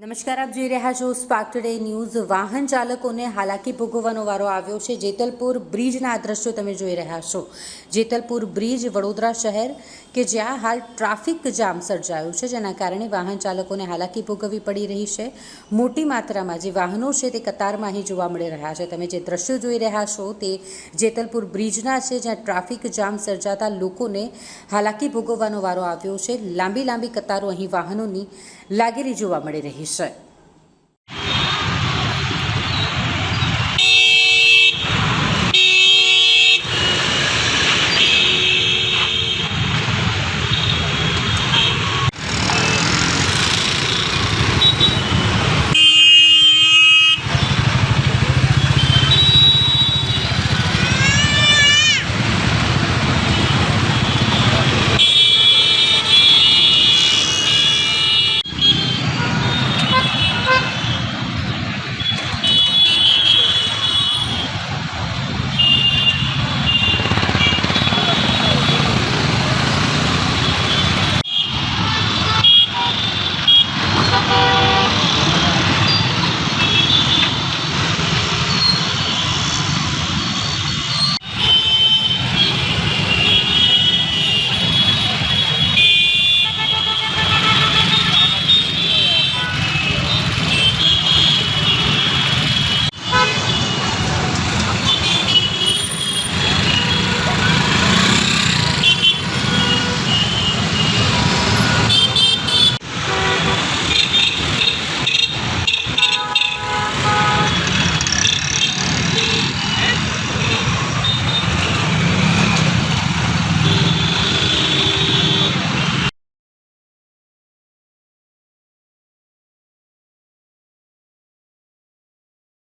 નમસ્કાર, આપ જોઈ રહ્યા છો સ્પાર્ક ટુડે ન્યૂઝ વાહન ચાલકોને હાલાકી ભોગવવાનો વારો આવ્યો છે. જેતલપુર બ્રિજના દ્રશ્યો તમે જોઈ રહ્યા છો. જેતલપુર બ્રિજ વડોદરા શહેર કે જ્યાં હાલ ટ્રાફિક જામ સર્જાયું છે, જેના કારણે વાહન ચાલકોને હાલાકી ભોગવવી પડી રહી છે. મોટી માત્રામાં જે વાહનો છે તે કતારમાં અહીં જોવા મળી રહ્યા છે. તમે જે દ્રશ્યો જોઈ રહ્યા છો તે જેતલપુર બ્રિજના છે, જ્યાં ટ્રાફિક જામ સર્જાતા લોકોને હાલાકી ભોગવવાનો વારો આવ્યો છે. લાંબી લાંબી કતારો અહીં વાહનોની લાગેલી જોવા મળી રહી છે. ഈശോ